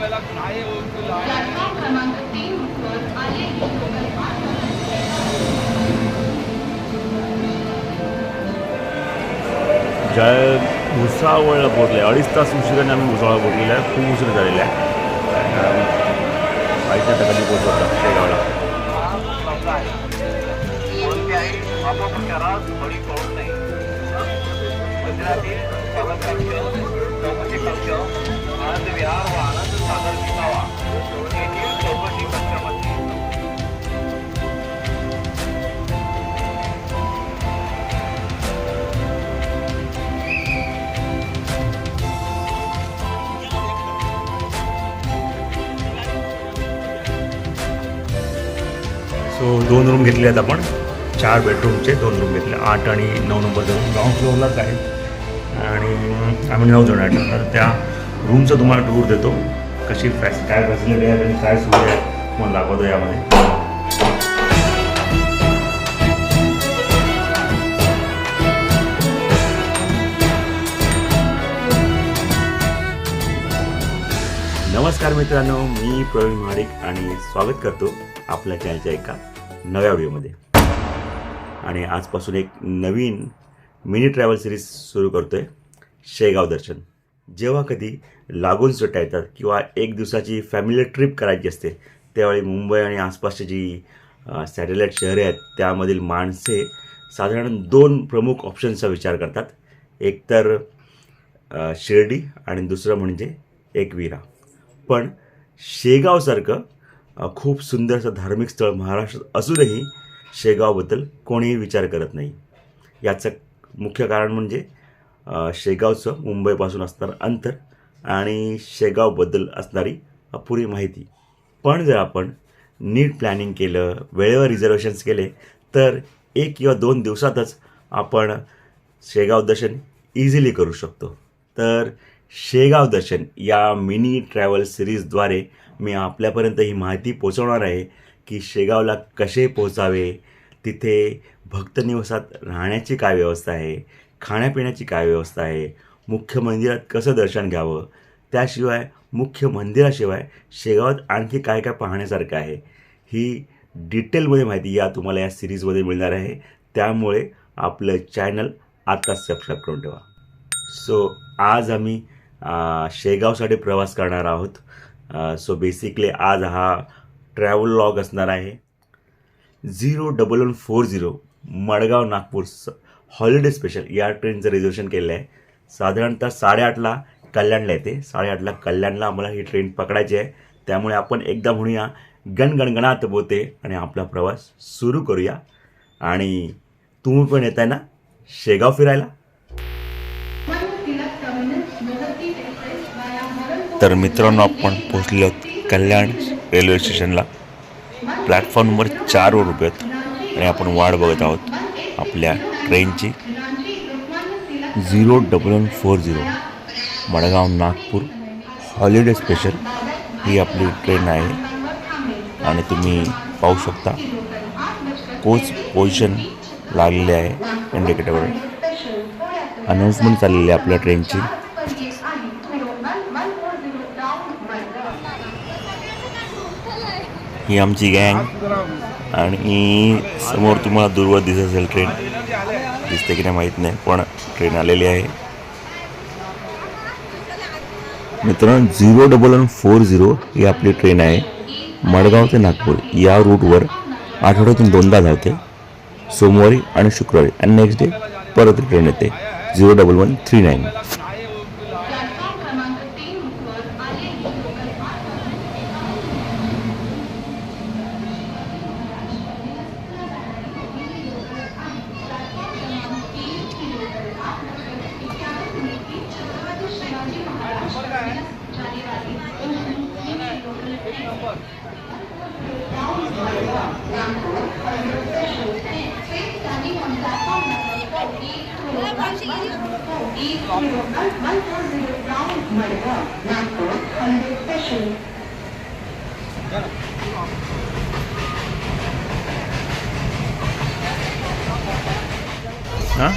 Platform क्रमांक तीन वर आले. ज्या भुसावळला पोहोचले अडीच तास उशिराने आम्ही भुसावळला पोहोचलेला आहे. खूप उशीर झालेला आहे. कधी पोहोचलो होता शेगावला. मंदिरातील सो दोन रूम घेतले आहेत आपण. चार बेडरूमचे दोन रूम घेतले. आठ आणि नऊ नंबर दोन ग्राउंड फ्लोअरलाच आहेत. आणि आम्ही नऊ जण आहेत. तर त्या रूमचं तुम्हाला टूर देतो. कशी फॅस काय फॅसिलिटी आहे आणि काय सुविधा आहे तुम्हाला दाखवतो यामध्ये. नमस्कार मित्रांनो मी प्रवीण महाडिक आणि स्वागत करतो आपल्या चॅनलच्या एका नव्या व्हिडिओमध्ये आणि आजपासून एक नवीन मिनी ट्रॅव्हल सिरीज सुरू करतो आहे शेगाव दर्शन. जेव्हा कधी लागून सुट्ट्या येतात किंवा एक दिवसाची फॅमिली ट्रिप करायची असते त्यावेळी मुंबई आणि आसपासची जी सॅटेलाईट शहरे आहेत त्यामधील माणसे साधारण दोन प्रमुख ऑप्शन्सचा विचार करतात. एक तर शिर्डी आणि दुसरं म्हणजे एकविरा. पण शेगावसारखं खूप सुंदर असं धार्मिक स्थळ महाराष्ट्रात असूनही शेगावबद्दल कोणीही विचार करत नाही. याचं मुख्य कारण म्हणजे शेगावचं मुंबईपासून असणारं अंतर आणि शेगावबद्दल असणारी अपुरी माहिती. पण जर आपण नीट प्लॅनिंग केलं वेळेवर रिझर्वेशन्स केले तर एक किंवा दोन दिवसातच आपण शेगाव दर्शन इझिली करू शकतो. तर शेगाव दर्शन या मिनी ट्रॅव्हल सिरीजद्वारे मी आपल्यापर्यंत ही माहिती पोचवणार आहे की शेगावला कसे पोचावे तिथे भक्तनिवासात राहण्याची काय व्यवस्था आहे खाण्यापिण्याची काय व्यवस्था आहे? मुख्य मंदिरात कसं दर्शन घ्यावं? त्याशिवाय मुख्य मंदिराशिवाय शेगावात आणखी काय काय पाहण्यासारखं आहे? ही डिटेलमध्ये माहिती या तुम्हाला या सिरीजमध्ये मिळणार आहे. त्यामुळे आपलं चॅनल आत्ताच सबस्क्राईब करून ठेवा. सो आज आम्ही शेगावसाठी प्रवास करणार आहोत. सो बेसिकली आज हा ट्रॅव्हल लॉग असणार आहे. Zero double one four zero Madgaon Nagpur स हॉलिडे स्पेशल. या ट्रेनचं रिझर्वेशन केलेलं आहे. साधारणतः साडेआठला कल्याणला येते. साडेआठला कल्याणला आम्हाला ही ट्रेन पकडायची आहे. त्यामुळे आपण एकदा म्हणूया गणगणगणात बोते आणि आपला प्रवास सुरू करूया. आणि तुम्ही पण येताय ना शेगाव फिरायला? तर मित्रांनो आपण पोहोचलो आहोत कल्याण रेल्वे स्टेशनला. प्लॅटफॉर्म नंबर चारवर उभे आणि आपण वाट बघत आहोत आपल्या ट्रेनची zero double one four zero Madgaon Nagpur. Holiday special ही आपली ट्रेन आहे. आणि तुम्ही पाहू शकता कोच पोझिशन लागलेली आहे इंडिकेटरवर अनाऊन्समेंट चाललेली आहे आपल्या ट्रेनची. ही आमची गँग आणि समोर तुम्हाला दूरवर दिसत असेल ट्रेन दिसते की नाही माहीत नाही पण ट्रेन आलेली आहे. मित्रांनो zero double one four zero ही आपली ट्रेन आहे. मडगाव ते नागपूर या रूटवर आठवड्यातून दोनदा धावते. सोमवारी आणि शुक्रवारी. आणि नेक्स्ट डे परत ट्रेन येते. Zero double one three nine हां?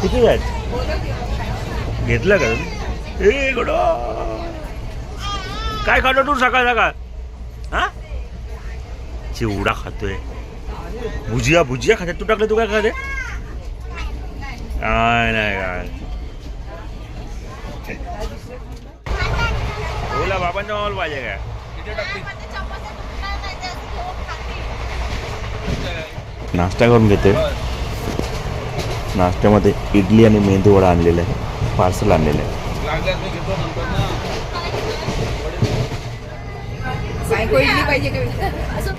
किती जायचं घेतलं का ए गडो! काय खातो तू सकाळ सकाळ? चिवडा खातोय. भुजिया भुजिया खाते. तू टाकलं तू काय खाते? काय नाही काय बोला बाबांचा मॉल पाहिजे काय? नाश्ता करून घेते. नाश्त्यामध्ये इडली आणि मेंदू वडा आणलेला आहे. पार्सल आणलेलं आहे. बायको इडली पाहिजे का असं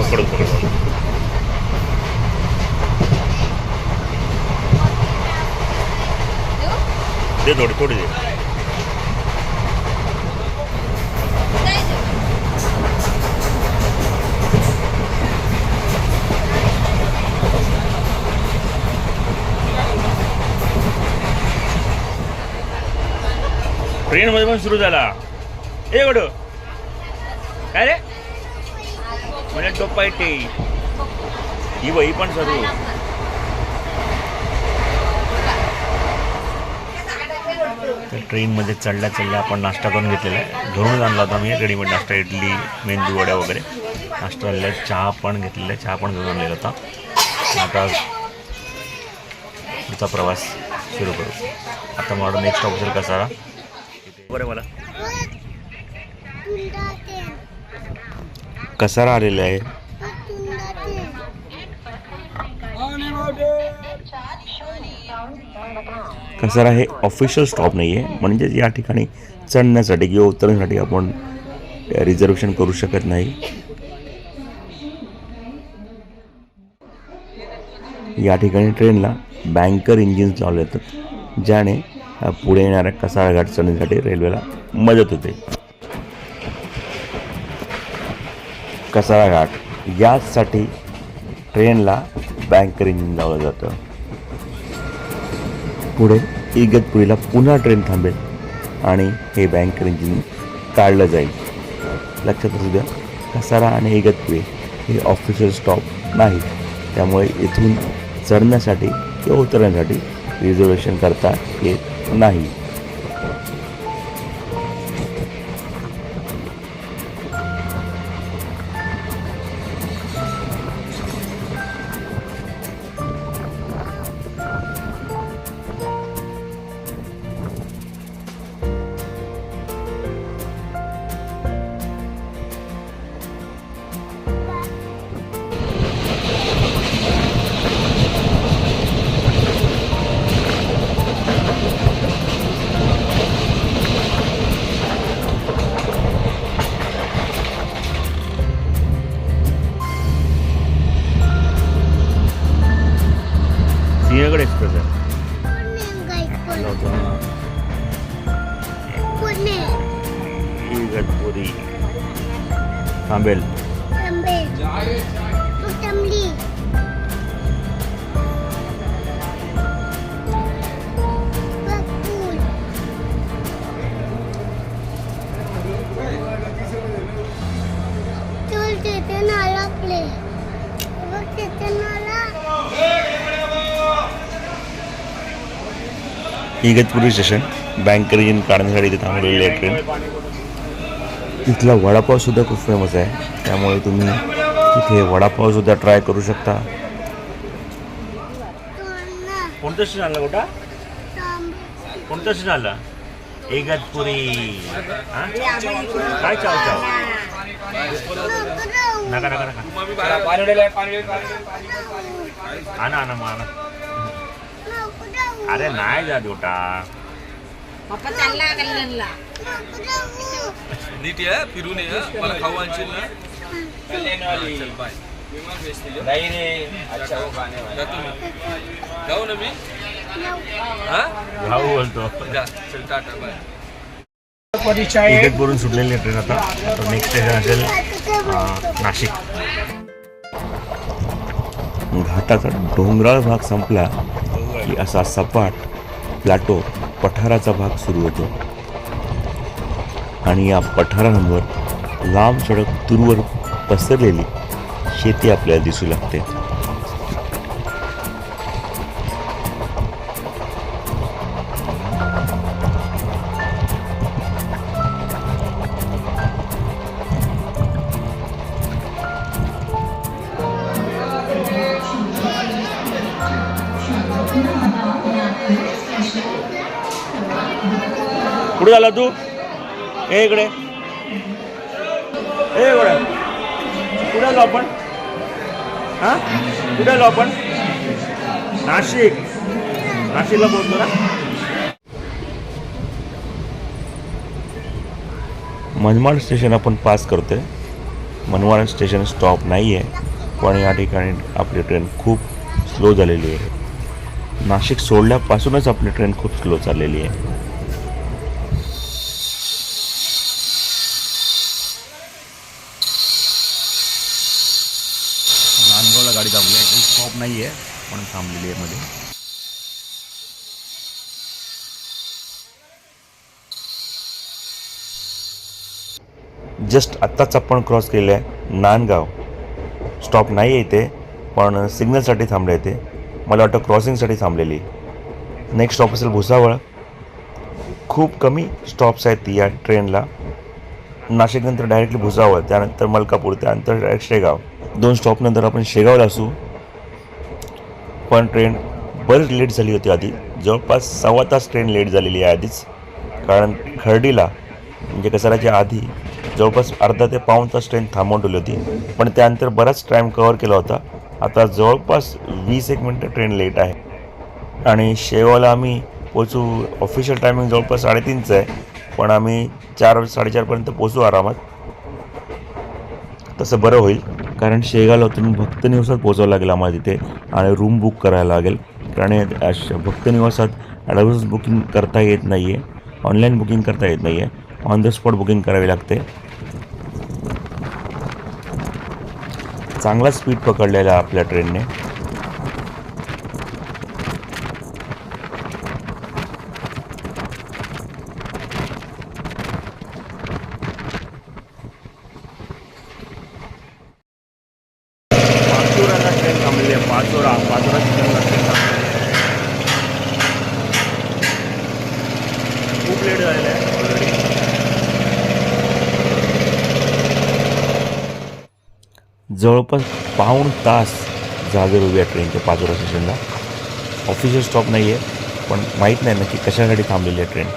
पकडून पकडून दे थोडी थोडी दे ट्रेनमध्ये पण सुरू झाला. ए एवढं काय रे? म्हणजे टोपायटे ही वही पण सुरू. तर ट्रेनमध्ये चढल्या चढल्या आपण नाश्ता करून घेतलेला आहे. घरूनच आणला होता मी रेडीमेड नाश्ता इडली मेंदू वड्या वगैरे. नाश्ता झालेला चहा पण घेतलेला आहे. चहा पण घेऊन आणलेला होता. आता पुढचा प्रवास सुरू करू. आता मला नेक्स्ट ऑप्शन कसा बरं मला कसारा आलेला आहे? कसारा हे ऑफिशियल स्टॉप नाही आहे म्हणजेच या ठिकाणी चढण्यासाठी किंवा उतरण्यासाठी आपण रिझर्वेशन करू शकत नाही. या ठिकाणी ट्रेनला बँकर इंजिन्स लावले जातात ज्याने पुढे येणाऱ्या कसारा चढण्यासाठी रेल्वेला मदत होते. कसाळाघाट यासाठी ट्रेनला बँकर इंजिन लावलं जातं. पुढे इगतपुरीला पुन्हा ट्रेन थांबेल आणि हे बँकर इंजिन काढलं जाईल. लक्षात असू द्या कसारा आणि इगतपुरी हे ऑफिशियल स्टॉप नाही त्यामुळे इथून चढण्यासाठी किंवा उतरण्यासाठी रिझर्वेशन करता येत नाही. इगतपुरी स्टेशन बँकर इंजिन काढण्यासाठी इथे थांबलेली आहे ट्रेन. इथला वडापावसुद्धा खूप फेमस आहे. त्यामुळे तुम्ही इथे वडापावसुद्धा ट्राय करू शकता. कोणतं स्टेशन आलं कुठं कोणतं स्टेशन आलं इगतपुरी. काय चाव चाव? नका नका नका. आणा आणा मग आणा. अरे नाही जा बेटा. पप्पा चालला कल्याणला नीट ये फिरून ये मला खाऊ आणशील ना? चल बाय नाही रे अच्छा वो गाने वाला जातो मी जाऊ ना मी. हा? भाऊ बोलतो. जा चल टाटा बाय. सुटलेली ट्रेन आता. तर नेक्स्ट स्टेशन असेल नाशिक. घाटाचा डोंगराळ भाग संपला. की असा सपाट प्लॅटो पठाराचा भाग सुरू होतो. आणि या पठारांवर लांब सडक दूरवर पसरलेली शेती आपल्याला दिसू लागते. इकडे. हे इकडे कुठे आलो आपण? हा? कुठे आलो आपण? नाशिक. नाशिकला पोहोचलो ना? मनमाड स्टेशन आपण पास करतोय. मनमाड स्टेशन स्टॉप नाही आहे पण या ठिकाणी आपली ट्रेन खूप स्लो झालेली आहे. नाशिक सोडल्यापासूनच आपली ट्रेन खूप स्लो चाललेली आहे नांदगावला गाडी थांबली आहे स्टॉप नाही आहे पण थांबलेली आहे मध्ये. जस्ट आत्ताच आपण क्रॉस केलं आहे नानगाव स्टॉप नाही आहे इथे पण सिग्नलसाठी थांबले ते मला वाटतं क्रॉसिंगसाठी थांबलेली. नेक्स्ट स्टॉप असेल भुसावळ. खूप कमी स्टॉप्स आहेत या ट्रेनला नाशिकनंतर डायरेक्टली भुसावळ त्यानंतर मलकापूर त्यानंतर डायरेक्ट शेगाव. दोन स्टॉपनंतर आपण शेगावला असू. पण ट्रेन बरीच लेट झाली होती आधी. जवळपास सव्वा तास ट्रेन लेट झालेली आहे आधीच. कारण खर्डीला म्हणजे कसाराच्या आधी जवळपास अर्धा ते पाऊण तास ट्रेन थांबवून ठेवली होती. पण त्यानंतर बराच टाईम कवर केला होता. आता जवळपास वीस एक मिनटं ट्रेन लेट आहे. आणि शेवाला आम्ही पोचू ऑफिशियल टायमिंग जवळपास साडेतीनचं आहे. पण आम्ही चार साडेचारपर्यंत पोचू आरामात. तसं बरं होईल. कारण शेगावला भक्तनिवासात भक्त निवासात पोचावं लागेल आम्हाला तिथे आणि रूम बुक करायला लागेल. कारण हे भक्त निवासात ॲडव्हान्स बुकिंग करता येत नाही आहे ऑनलाईन बुकिंग करता येत नाही आहे ऑन द स्पॉट बुकिंग करावी लागते. चांगला स्पीड पकडलेला आपल्या ट्रेनने पाचोराला ट्रेन थांबलेली आहे पाचोरा पाचोरा थांबलेली आहे खूप लेट झालेलं आहे ऑलरेडी जवळपास पाऊण तास झाले उभी आहे ट्रेनच्या पाचोरा स्टेशनला ऑफिशियल स्टॉप नाही आहे पण माहीत नाही नक्की कशासाठी थांबलेली आहे ट्रेन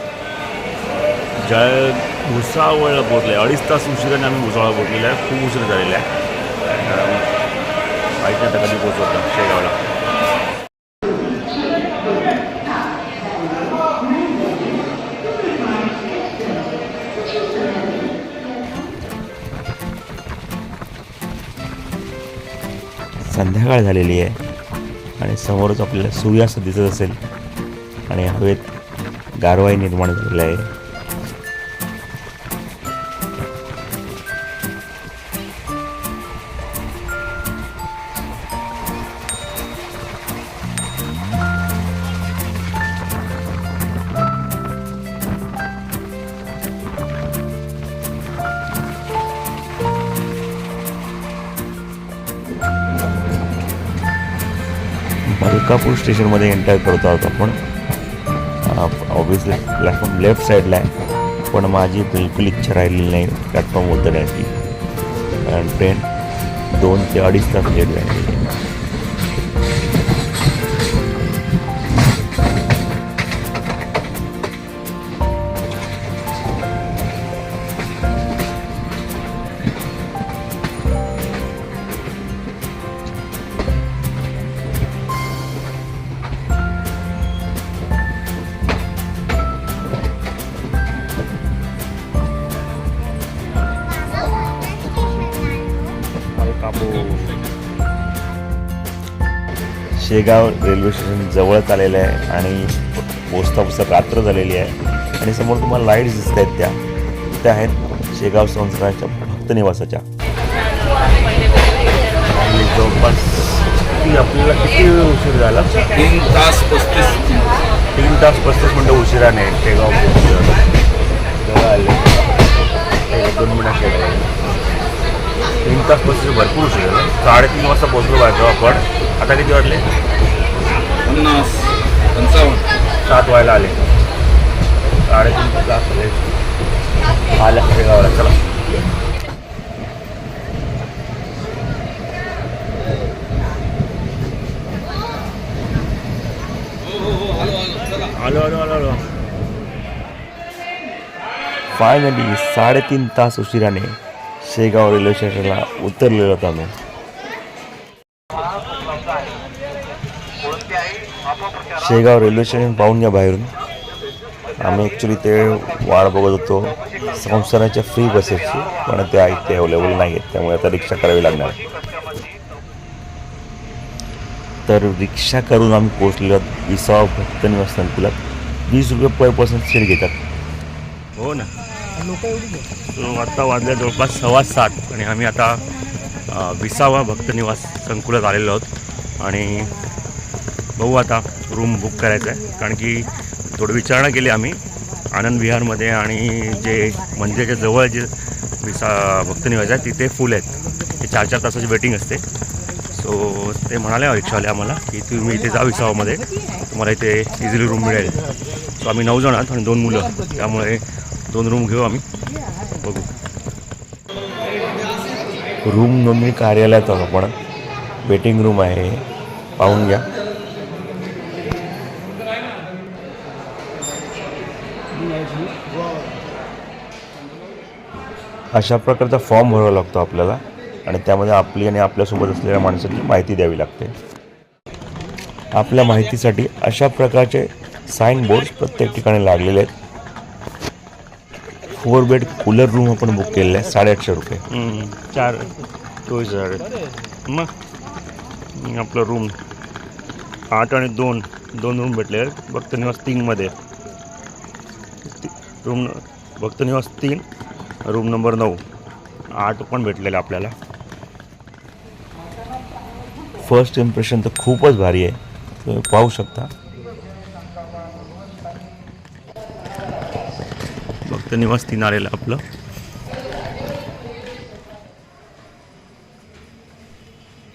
जळ भुसावळला पोहोचले अडीच तास उशिराने आम्ही भुसावळला पोहोचलेला आहे खूप उशीर झालेला आहे. माहीत नाही कधी पोहोचवता शेगावला. संध्याकाळ झालेली आहे आणि समोरच आपल्याला सूर्यास्त दिसत असेल आणि हवेत गारवाई निर्माण झालेला आहे. मलकापूर स्टेशनमध्ये एंटर करतो आहोत आपण. ऑब्विसली प्लॅटफॉर्म लेफ्ट साईडला आहे. पण माझी बिलकुल इच्छा राहिलेली नाही. प्लॅटफॉर्म उतरण्याची कारण ट्रेन दोन ते अडीच तास लेट आहे शेगाव रेल्वे स्टेशन जवळच आलेलं आहे आणि पोचता रात्र झालेली आहे. आणि समोर तुम्हाला लाईट्स दिसत आहेत त्या. त्या आहेत शेगाव संस्थानाच्या भक्त निवासाच्या. जवळपास किती आपल्याला किती वेळ उशीर झाला? तीन तास पस्तीस तीन तास पस्तीस मिनटं उशिराने शेगाव पोहोचलो. आले. दोन शेगाव तीन तास पस्तीस भरपूर उशीर झाला. साडेतीन वाजता पोहोचलो पाहिजे आपण आता किती वाजले? पन्नास पंचावन्न. सात व्हायला आले. साडेतीन तास झाले. आल्या शेगावला चला. आलो आलो आलो आलो. फायनली साडेतीन तास उशिराने शेगाव रेल्वे स्टेशनला उतरलेलो होतो आम्ही. शेगाव रेल्वे स्टेशन पाहून घ्या बाहेरून. आम्ही ॲक्च्युली ते वाट बघत होतो. संस्थानाच्या फ्री बसेसची पण त्या ते अवेलेबल नाही आहेत त्यामुळे आता रिक्षा करावी लागणार तर रिक्षा करून आम्ही पोहोचलेलो विसाव विसावा भक्त निवास संकुलात. वीस रुपये पर पर्सन सीट घेतात. हो ना. तो आत्ता वाजल्या जवळपास सव्वा सात आणि आम्ही आता विसावा भक्तनिवास संकुलात आलेलो आहोत. आणि बघू आता रूम बुक करायचं आहे. कारण की थोडी विचारणा केली आम्ही आनंद विहारमध्ये आणि जे मंदिराच्या जवळ जे विसा भक्तनिवास आहे तिथे फुल आहेत. ते चार चार तासाची वेटिंग असते. सो ते म्हणाले रिक्षावाले आम्हाला की तुम्ही इथे जा विसावामध्ये. तुम्हाला इथे इझिली रूम मिळेल. सो आम्ही नऊ जण आहोत आणि दोन मुलं. त्यामुळे दोन रूम घेऊ आम्ही. बघू. रूम नोंदणी कार्यालयात आहोत आपण. वेटिंग रूम आहे. पाहून घ्या. अशा प्रकारचा फॉर्म भरावा लागतो आपल्याला. आणि त्यामध्ये आपली आणि आपल्यासोबत असलेल्या माणसाची माहिती द्यावी लागते. आपल्या माहितीसाठी अशा प्रकारचे साईन बोर्ड प्रत्येक ठिकाणी लागलेले आहेत. फोर बेड कूलर रूम आपण बुक केलेलं आहे साडेआठशे रुपये. चार चोवीस हजार. मग आपलं रूम. आठ आणि दोन दोन रूम भेटले. भक्त निवास तीनमध्ये रूम भक्त निवास तीन रूम नंबर नऊ. आठ पण भेटलेलं आपल्याला. फर्स्ट इम्प्रेशन तर खूपच भारी आहे. तुम्ही पाहू शकता. इथं निवास आलेलं आपलं.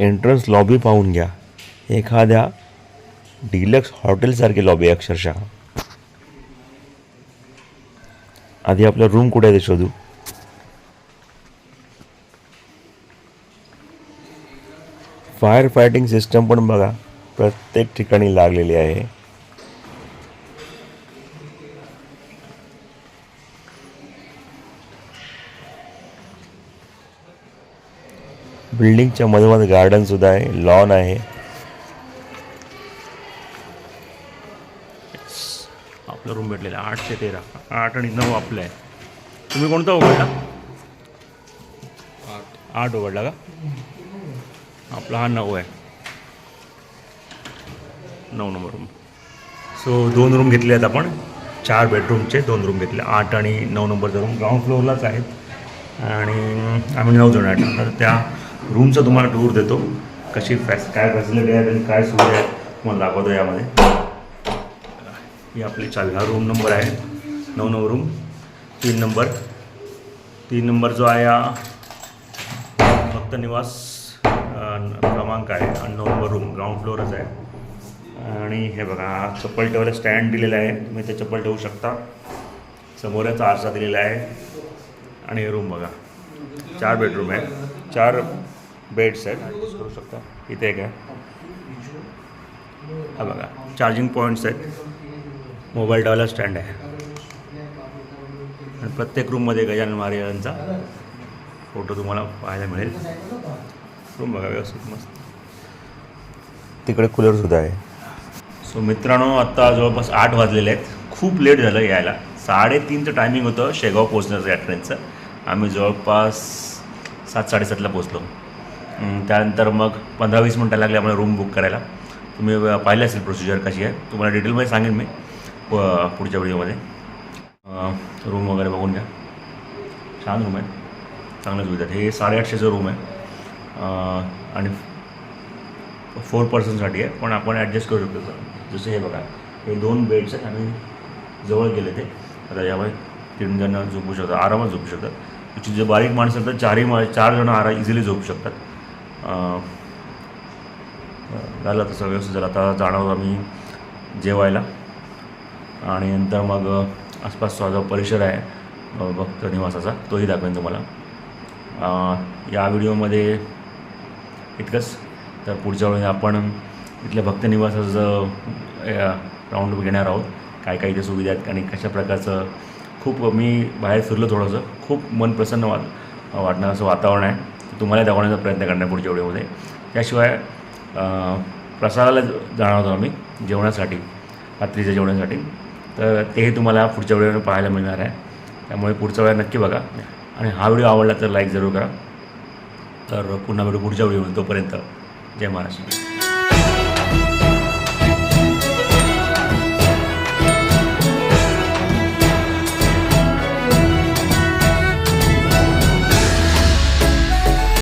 एंट्रन्स लॉबी पाहून घ्या. एखाद्या डिलक्स हॉटेलसारखी लॉबी अक्षरशः. आधी आपला रूम कुठे आहे ते शोधू. फायर फायटिंग सिस्टम पण बघा प्रत्येक ठिकाणी लागलेली आहे. बिल्डिंगच्या मधोमध गार्डन सुद्धा आहे लॉन आहे. आपलं रूम भेटलेलं आहे आठशे तेरा. आठ आणि नऊ आपलं आहे तुम्ही कोणता उघडला? आठ उघडला का? आपला हा नऊ आहे. नऊ नंबर रूम सो दोन रूम घेतले आहेत आपण. चार बेडरूमचे दोन रूम घेतले. आठ आणि नऊ नंबरचा रूम ग्राउंड फ्लोअरलाच आहेत. आणि आम्ही नऊ जण आहेत. तर त्या रूमचा तुम्हाला टूर देतो. कशी फॅस काय फॅसिलिटी आहेत आणि काय सुविधा आहेत तुम्हाला दाखवतो यामध्ये. ही आपली चावी हा रूम नंबर आहे. नऊ नऊ रूम तीन नंबर तीन नंबर जो आहे हा भक्त निवास क्रमांक आहे आणि नऊ नंबर रूम ग्राउंड फ्लोअरच आहे. आणि हे बघा हा चप्पल ठेवायला स्टँड दिलेला आहे. तुम्ही ते चप्पल ठेवू शकता. समोर याचा आरसा दिलेला आहे. आणि हे रूम बघा. चार बेडरूम आहे. चार बेड्स आहेत करू शकता. इथे आहे. हा बघा चार्जिंग पॉईंट्स आहेत मोबाईल ठेवायला स्टँड आहे. आणि प्रत्येक रूममध्ये गजानन महाराजांचा फोटो तुम्हाला पाहायला मिळेल. रूम बघा व्यवस्थित मस्त. तिकडे कूलरसुद्धा आहे. सो मित्रांनो आत्ता जवळपास आठ वाजलेले आहेत. खूप लेट झालं यायला. साडेतीनचं टायमिंग होतं शेगाव पोचण्याचं या ट्रेनचं आम्ही जवळपास सात साडेसातला पोचलो त्यानंतर मग पंधरा वीस मिनटं लागले आम्हाला रूम बुक करायला. तुम्ही पाहिलं असेल प्रोसिजर कशी आहे. तुम्हाला डिटेलमध्ये सांगेन मी प- पुढच्या व्हिडिओमध्ये रूम वगैरे बघून घ्या. छान रूम आहे. चांगलं सुविधा हे साडेआठशेचं रूम आहे. आणि फोर पर्सनसाठी आहे. पण आपण ॲडजस्ट करू शकतो जसं हे बघा. हे दोन बेड्स आहेत आम्ही जवळ गेले ते. आता यामुळे तीन जण झोपू शकतात. आरामात झोपू शकतात. तुमची जे बारीक माणसं तर चारही मा चार जण आरा इझिली झोपू शकतात. झालं तसं व्यवस्थित झालं. आता जाणार आम्ही जेवायला. आणि नंतर मग आसपास आसपासचा जो परिसर आहे भक्त निवासाचा तोही दाखवेन तुम्हाला. या व्हिडिओमध्ये इतकंच. तर पुढच्या वेळी आपण इथल्या भक्त निवासाचं राऊंड घेणार आहोत. काय काय इथे सुविधा आहेत आणि कशा प्रकारचं खूप मी बाहेर फिरलो थोडंसं. खूप मन प्रसन्न वाट वाटणारं असं वातावरण आहे. तुम्हाला दाखवण्याचा प्रयत्न करणार पुढच्या व्हिडिओमध्ये. त्याशिवाय अं, प्रसादाला जाणार होतो आम्ही जेवणासाठी रात्रीच्या जेवणासाठी. तर तेही तुम्हाला पुढच्या वेळेवर पाहायला मिळणार आहे. त्यामुळे पुढचा वेळा नक्की बघा. आणि हा व्हिडिओ आवडला तर लाईक जरूर करा. तर पुन्हा भेटू पुढच्या व्हिडिओमध्ये तोपर्यंत. जय महाराष्ट्र.